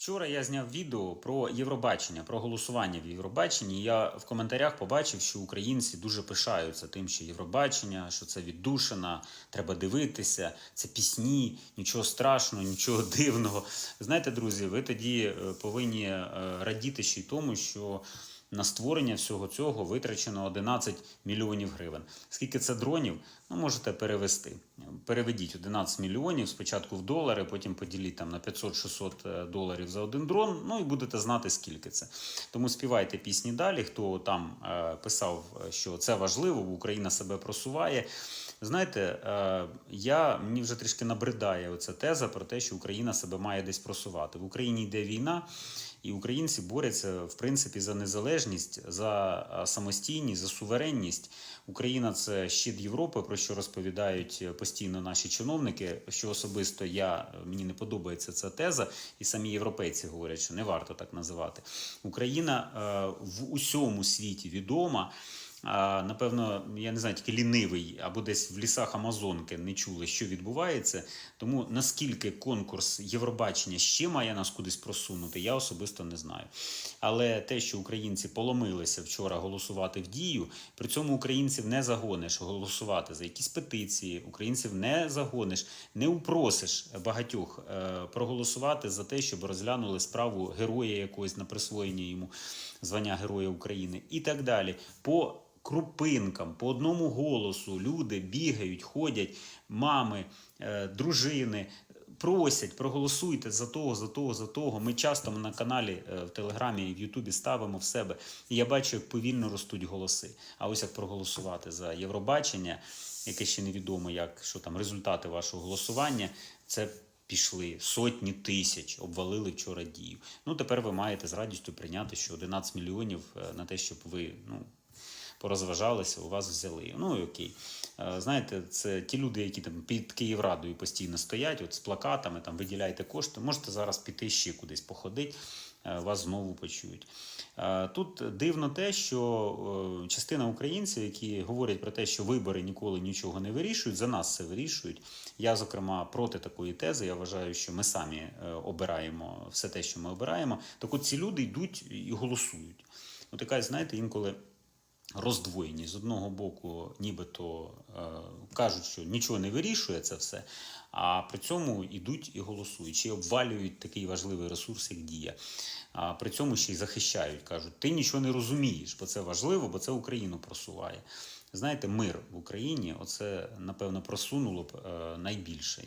Вчора я зняв відео про Євробачення, про голосування в Євробаченні. Я в коментарях побачив, що українці дуже пишаються тим, що Євробачення, що це віддушина, треба дивитися, це пісні, нічого страшного, нічого дивного. Знаєте, друзі, ви тоді е, повинні е, радіти ще й тому, що. На створення всього цього витрачено 11 мільйонів гривень. Скільки це дронів? Ну, можете перевести. Переведіть 11 мільйонів спочатку в долари, потім поділіть там на 500-600 доларів за один дрон. Ну і будете знати, скільки це. Тому співайте пісні далі. Хто там е, писав, що це важливо, бо Україна себе просуває. Знаєте, е, я мені вже трішки набридає оця теза про те, що Україна себе має десь просувати. В Україні йде війна. І українці борються в принципі за незалежність, за самостійність, за суверенність. Україна це щит Європи, про що розповідають постійно наші чиновники. Що особисто я мені не подобається ця теза, і самі європейці говорять, що не варто так називати. Україна е, в усьому світі відома. Напевно, я не знаю, тільки лінивий або десь в лісах Амазонки не чули, що відбувається. Тому наскільки конкурс Євробачення ще має нас кудись просунути, я особисто не знаю. Але те, що українці поломилися вчора голосувати в дію, при цьому українців не загониш голосувати за якісь петиції, українців не загониш, не упросиш багатьох е, проголосувати за те, щоб розглянули справу героя якогось на присвоєння йому звання Героя України і так далі. По крупинкам, по одному голосу люди бігають, ходять, мами, е, дружини. Просять, проголосуйте за того, за того, за того. Ми часто на каналі е, в Телеграмі і в Ютубі ставимо в себе. І я бачу, як повільно ростуть голоси. А ось як проголосувати за Євробачення, яке ще невідомо, як що там результати вашого голосування. Це пішли сотні тисяч, обвалили вчора дію. Ну тепер ви маєте з радістю прийняти, що 11 мільйонів е, на те, щоб ви ну порозважалися, у вас взяли. Ну і окей. Е, Знаєте, це ті люди, які там під Київрадою постійно стоять, от з плакатами, там виділяйте кошти. Можете зараз піти ще кудись походити, е, вас знову почують. Е, Тут дивно те, що частина українців, які говорять про те, що вибори ніколи нічого не вирішують, за нас це вирішують. Я, зокрема, проти такої тези. Я вважаю, що ми самі обираємо все те, що ми обираємо. Так от ці люди йдуть і голосують. От знаєте, інколи роздвоєні. З одного боку, нібито е, кажуть, що нічого не вирішує це все, а при цьому йдуть і голосують, чи обвалюють такий важливий ресурс, як дія. А при цьому ще й захищають, кажуть, ти нічого не розумієш, бо це важливо, бо це Україну просуває. Знаєте, мир в Україні, оце напевно просунуло б е, найбільше.